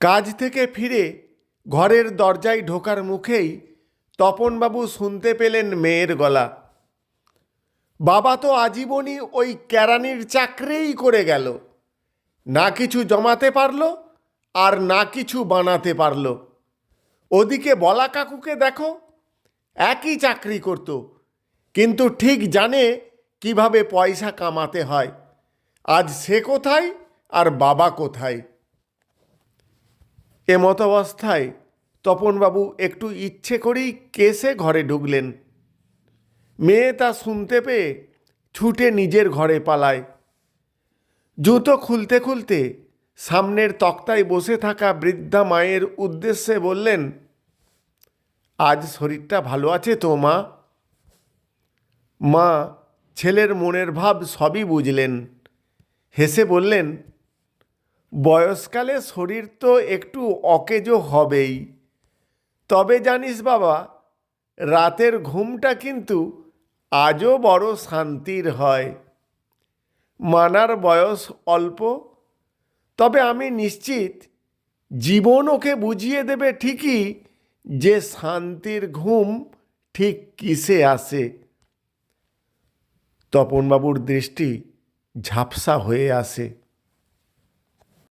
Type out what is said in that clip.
কাজ থেকে ফিরে ঘরের দরজায় ঢোকার মুখেই তপনবাবু শুনতে পেলেন মেয়ের গলা। বাবা তো আজীবনই ওই কেরানির চাকরিই করে গেল। না কিছু জমাতে পারল আর না কিছু বানাতে পারল। ওদিকে বলা কাকুকে দেখো, একই চাকরি করত, কিন্তু ঠিক জানে কীভাবে পয়সা কামাতে হয়। আজ সে কোথায় আর বাবা কোথায়? এমতাবস্থায় তপনবাবু একটু ইচ্ছে করেই কেসে ঘরে ঢুকলেন। মেয়ে তা শুনতে পেয়ে ছুটে নিজের ঘরে পালায়। জুতো খুলতে খুলতে সামনের তক্তায় বসে থাকা বৃদ্ধা মায়ের উদ্দেশ্যে বললেন, আজ শরীরটা ভালো আছে তো, মা? মা ছেলের মনের ভাব সবই বুঝলেন। হেসে বললেন বয়সকালে শরীর তো একটু অকেজো হবেই। তবে জানিস বাবা, রাতের ঘুমটা কিন্তু আজও বড় শান্তির হয়। মানার বয়স অল্প, তবে আমি নিশ্চিত জীবন ওকে বুঝিয়ে দেবে ঠিকই যে শান্তির ঘুম ঠিক কিসে আসে। তপনবাবুর দৃষ্টি ঝাপসা হয়ে আসে।